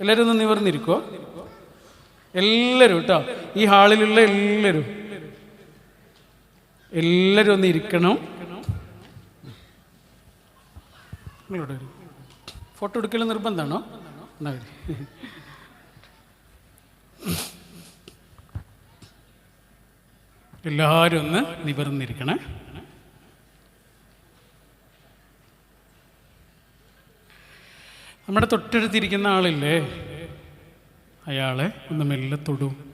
എല്ലാവരും ഒന്ന് നിവർന്നിരിക്കുക എല്ലാവരും കേട്ടോ ഈ ഹാളിലുള്ള എല്ലാവരും എല്ലാവരും ഒന്ന് ഇരിക്കണം. ഫോട്ടോ എടുക്കൽ നിർബന്ധമാണോ എന്നാ വരൂ. എല്ലാവരും ഒന്ന് നിവർന്നിരിക്കണേ. നമ്മുടെ തൊട്ടടുത്തിരിക്കുന്ന ആളില്ലേ? അയാളെ ഒന്ന് മെല്ലെ തൊടും.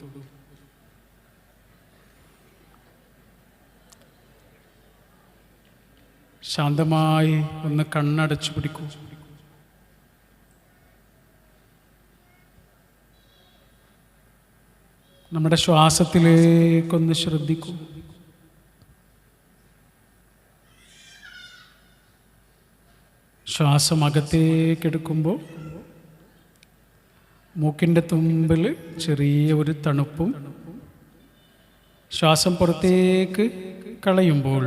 ശാന്തമായി ഒന്ന് കണ്ണടച്ചു പിടിക്കൂ. നമ്മുടെ ശ്വാസത്തിലേക്കൊന്ന് ശ്രദ്ധിക്കൂ. ശ്വാസം അകത്തേക്കെടുക്കുമ്പോൾ മൂക്കിന്റെ തുമ്പിൽ ചെറിയ ഒരു തണുപ്പും ശ്വാസം പുറത്തേക്ക് കളയുമ്പോൾ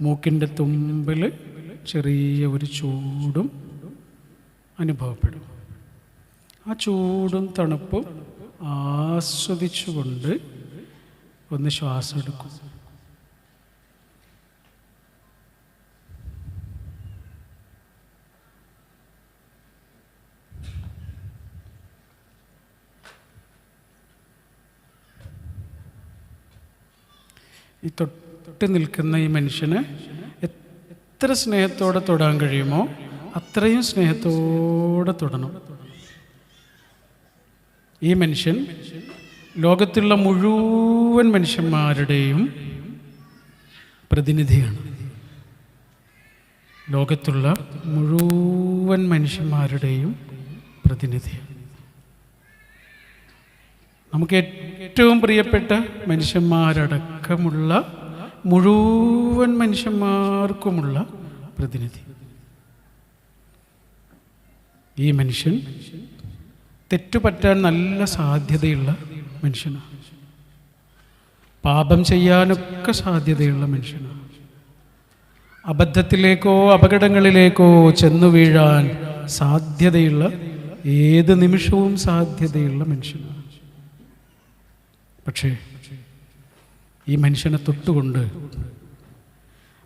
മൂക്കിന്റെ തുമ്പിൽ ചെറിയ ഒരു ചൂടും അനുഭവപ്പെടും. ആ ചൂടും തണുപ്പും ആസ്വദിച്ചുകൊണ്ട് ഒന്ന് ശ്വാസം എടുക്കും ഈ തൊട്ട് നിൽക്കുന്ന ഈ മനുഷ്യന് എത്ര സ്നേഹത്തോടെ തൊടാൻ കഴിയുമോ അത്രയും സ്നേഹത്തോടെ തൊടണം. ഈ മനുഷ്യൻ ലോകത്തുള്ള മുഴുവൻ മനുഷ്യന്മാരുടെയും പ്രതിനിധിയാണ്. ലോകത്തുള്ള മുഴുവൻ മനുഷ്യന്മാരുടെയും പ്രതിനിധിയാണ്. നമുക്ക് ഏറ്റവും പ്രിയപ്പെട്ട മനുഷ്യന്മാരടക്കമുള്ള മുഴുവൻ മനുഷ്യന്മാർക്കുമുള്ള പ്രതിനിധി. ഈ മനുഷ്യൻ തെറ്റുപറ്റാൻ നല്ല സാധ്യതയുള്ള മനുഷ്യനാണ്. പാപം ചെയ്യാനൊക്കെ സാധ്യതയുള്ള മനുഷ്യനാണ്. അബദ്ധത്തിലേക്കോ അപകടങ്ങളിലേക്കോ ചെന്നു വീഴാൻ സാധ്യതയുള്ള ഏത് നിമിഷവും സാധ്യതയുള്ള മനുഷ്യനാണ്. പക്ഷേ ഈ മനുഷ്യനെ തൊട്ടുകൊണ്ട്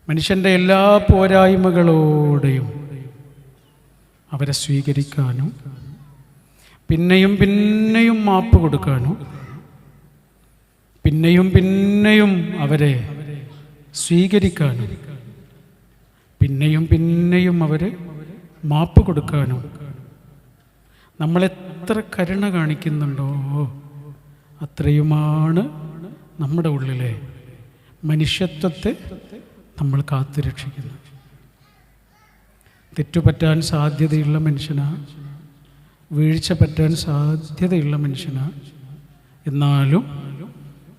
മനുഷ്യന്റെ എല്ലാ പോരായ്മകളോടെയും അവരെ സ്വീകരിക്കാനും പിന്നെയും പിന്നെയും മാപ്പ് കൊടുക്കാനും പിന്നെയും പിന്നെയും അവരെ സ്വീകരിക്കാനും പിന്നെയും പിന്നെയും അവരെ മാപ്പ് കൊടുക്കാനും നമ്മളെത്ര കരുണ കാണിക്കുന്നുണ്ടോ? അത്രയുമാണ് നമ്മുടെ ഉള്ളിലെ മനുഷ്യത്വത്തെ നമ്മൾ കാത്തുരക്ഷിക്കുന്നത് തെറ്റുപറ്റാൻ സാധ്യതയുള്ള മനുഷ്യനാ വീഴ്ച പറ്റാൻ സാധ്യതയുള്ള മനുഷ്യനാ എന്നാലും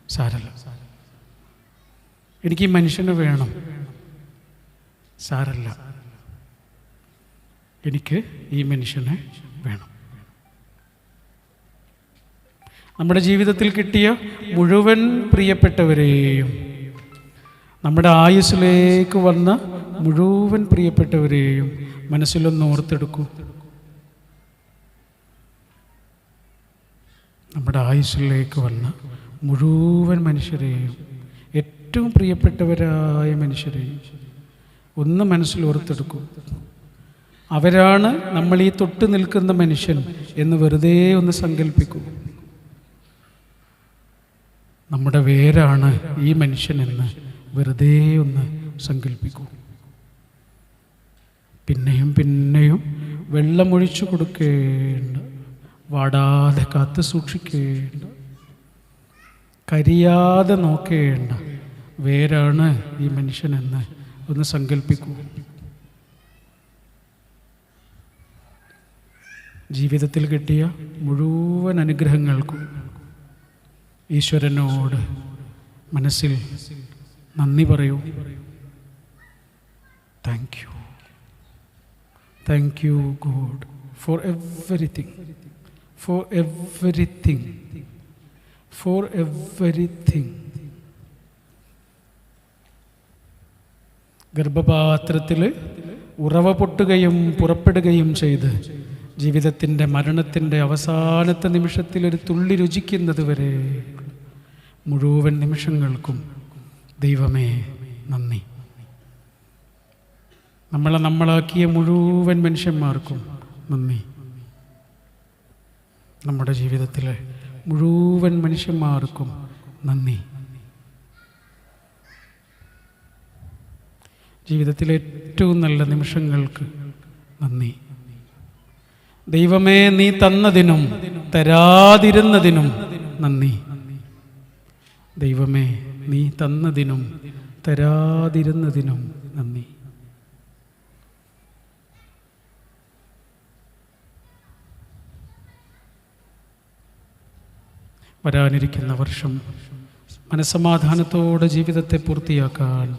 സാരല്ല. എനിക്ക് ഈ മനുഷ്യനെ വേണം. സാരല്ല. എനിക്ക് ഈ മനുഷ്യനെ വേണം. നമ്മുടെ ജീവിതത്തിൽ കിട്ടിയ മുഴുവൻ പ്രിയപ്പെട്ടവരെയും നമ്മുടെ ആയുസ്സിലേക്ക് വന്ന മുഴുവൻ പ്രിയപ്പെട്ടവരെയും മനസ്സിലൊന്ന് ഓർത്തെടുക്കൂ. നമ്മുടെ ആയുസ്സിലേക്ക് വന്ന മുഴുവൻ മനുഷ്യരെയും ഏറ്റവും പ്രിയപ്പെട്ടവരായ മനുഷ്യരെയും ഒന്ന് മനസ്സിൽ ഓർത്തെടുക്കൂ. അവരാണ് നമ്മൾ ഈ തൊട്ട് നിൽക്കുന്ന മനുഷ്യൻ എന്ന് വെറുതെ ഒന്ന് സങ്കല്പിക്കൂ നമ്മുടെ വേരാണ് ഈ മനുഷ്യനെന്ന് വെറുതെ ഒന്ന് സങ്കല്പിക്കൂ പിന്നെയും പിന്നെയും വെള്ളമൊഴിച്ചു കൊടുക്കേണ്ട വാടാതെ കാത്തു സൂക്ഷിക്കേണ്ട കരിയാതെ നോക്കേണ്ട വേരാണ് ഈ മനുഷ്യനെന്ന് ഒന്ന് സങ്കല്പിക്കൂ ജീവിതത്തിൽ കിട്ടിയ മുഴുവൻ അനുഗ്രഹങ്ങൾക്കും ഈശ്വരനോട് മനസ്സിൽ നന്ദി പറയൂ. Thank you thank you God for everything for everything for everything ഗർഭപാത്രത്തിൽ ഉറവ പൊട്ടുകയും പുറപ്പെടുകയും ചെയ്ത് ജീവിതത്തിന്റെ മരണത്തിന്റെ അവസാനത്തെ നിമിഷത്തിൽ ഒരു തുള്ളി രുചിക്കുന്നത് വരെ മുഴുവൻ നിമിഷങ്ങൾക്കും ദൈവമേ നന്ദി. നമ്മളെ നമ്മളാക്കിയ മുഴുവൻ മനുഷ്യന്മാർക്കും നന്ദി. നമ്മുടെ ജീവിതത്തിലെ മുഴുവൻ മനുഷ്യന്മാർക്കും നന്ദി. ജീവിതത്തിലെ ഏറ്റവും നല്ല നിമിഷങ്ങൾക്ക് നന്ദി. ദൈവമേ നീ തന്നതിനും തരാതിരുന്നതിനും നന്ദി. ദൈവമേ നീ തന്നതിനും തരാതിരുന്നതിനും നന്ദി. വരാനിരിക്കുന്ന വർഷം മനസമാധാനത്തോടെ ജീവിതത്തെ പൂർത്തിയാക്കാൻ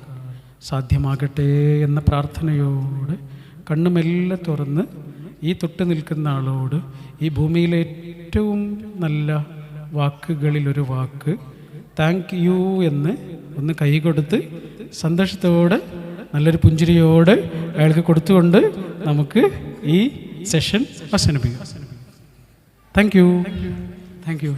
സാധ്യമാകട്ടെ എന്ന പ്രാർത്ഥനയോടെ കണ്ണുമെല്ലാം തുറന്ന് ഈ തൊട്ട് നിൽക്കുന്ന ആളോട് ഈ ഭൂമിയിലെ ഏറ്റവും നല്ല വാക്കുകളിലൊരു വാക്ക് താങ്ക് യു എന്ന് ഒന്ന് കൈ കൊടുത്ത് സന്തോഷത്തോടെ നല്ലൊരു പുഞ്ചിരിയോടെ അയാൾക്ക് കൊടുത്തുകൊണ്ട് നമുക്ക് ഈ സെഷൻ അവസാനിപ്പിക്കാം. Thank you thank U